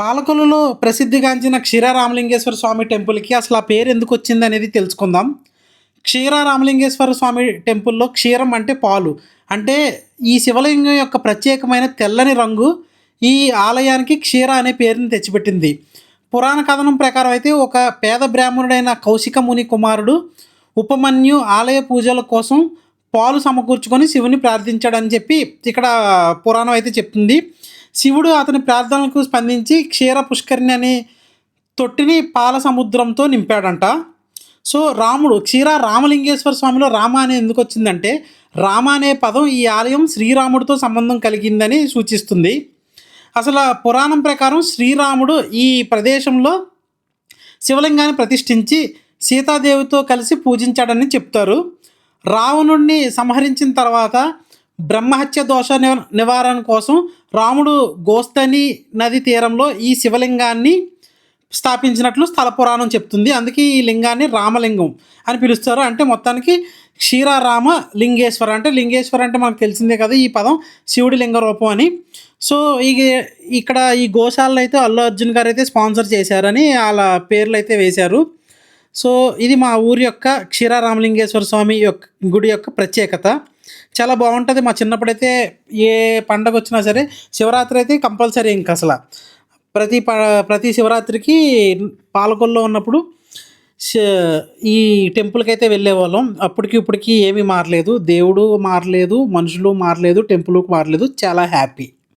పాలకొల్లులో ప్రసిద్ధిగాంచిన క్షీరారామలింగేశ్వర స్వామి టెంపుల్కి అసలు ఆ పేరు ఎందుకు వచ్చింది అనేది తెలుసుకుందాం. క్షీరారామలింగేశ్వర స్వామి టెంపుల్లో క్షీరం అంటే పాలు. అంటే ఈ శివలింగం యొక్క ప్రత్యేకమైన తెల్లని రంగు ఈ ఆలయానికి క్షీర అనే పేరుని తెచ్చిపెట్టింది. పురాణ కథనం ప్రకారం అయితే ఒక పేద బ్రాహ్మణుడైన కౌశిక ముని కుమారుడు ఉపమన్యు ఆలయ పూజల కోసం పాలు సమకూర్చుకొని శివుని ప్రార్థించాడని చెప్పి ఇక్కడ పురాణం అయితే చెప్తుంది. శివుడు అతని ప్రార్థనలకు స్పందించి క్షీర పుష్కరిణి అనే తొట్టిని పాల సముద్రంతో నింపాడంట. సో రాముడు క్షీర రామలింగేశ్వర స్వామిలో రామ అనే ఎందుకు వచ్చిందంటే రామ అనే పదం ఈ ఆలయం శ్రీరాముడితో సంబంధం కలిగిందని సూచిస్తుంది. అసలు పురాణం ప్రకారం శ్రీరాముడు ఈ ప్రదేశంలో శివలింగాన్ని ప్రతిష్ఠించి సీతాదేవితో కలిసి పూజించాడని చెప్తారు. రావణుణ్ణి సంహరించిన తర్వాత బ్రహ్మహత్య దోష నివారణ కోసం రాముడు గోస్తని నది తీరంలో ఈ శివలింగాన్ని స్థాపించినట్లు స్థల పురాణం చెప్తుంది. అందుకే ఈ లింగాన్ని రామలింగం అని పిలుస్తారు. అంటే మొత్తానికి క్షీరారామ లింగేశ్వర అంటే లింగేశ్వర అంటే మనకు తెలిసిందే కదా ఈ పదం శివుడి లింగ రూపం అని. సో ఈ ఇక్కడ ఈ గోశాలలో అయితే అల్లు అర్జున్ గారు అయితే స్పాన్సర్ చేశారని వాళ్ళ పేర్లు అయితే వేశారు. సో ఇది మా ఊరి యొక్క క్షీరారామలింగేశ్వర స్వామి యొక్క గుడి యొక్క ప్రత్యేకత. చాలా బాగుంటుంది. మా చిన్నప్పుడైతే ఏ పండగ వచ్చినా సరే శివరాత్రి అయితే కంపల్సరీ ఇంక అసలు. ప్రతి ప ప్రతి శివరాత్రికి పాలకొల్లో ఉన్నప్పుడు ఈ టెంపుల్కి అయితే వెళ్ళేవాళ్ళం. అప్పటికి ఇప్పటికి ఏమీ మారలేదు. దేవుడు మారలేదు మనుషులు మారలేదు టెంపుల్ మారలేదు. చాలా హ్యాపీ.